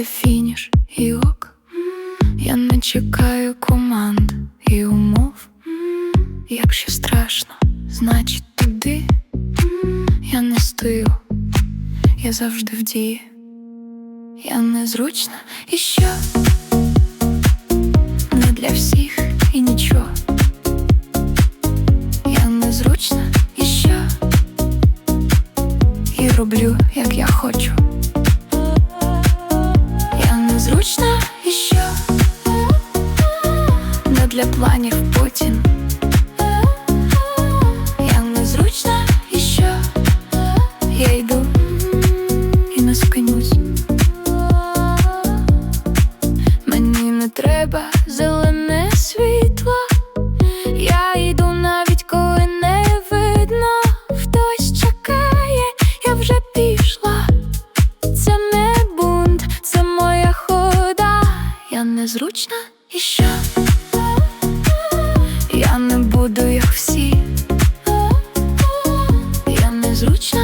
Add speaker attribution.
Speaker 1: де фініш і ок. Я не чекаю команд і умов. Якщо страшно, значить туди. Я не стою, я завжди в дії. Я незручна і що? Не для всіх і нічого. Я незручна і що? І роблю, як я хочу. Для планів потім. Я незручна і що? Я йду і не спинюсь. Мені не треба зелене світло. Я йду навіть коли не видно. Хтось чекає, я вже пішла. Це не бунт, це моя хода. Я незручна і що? Я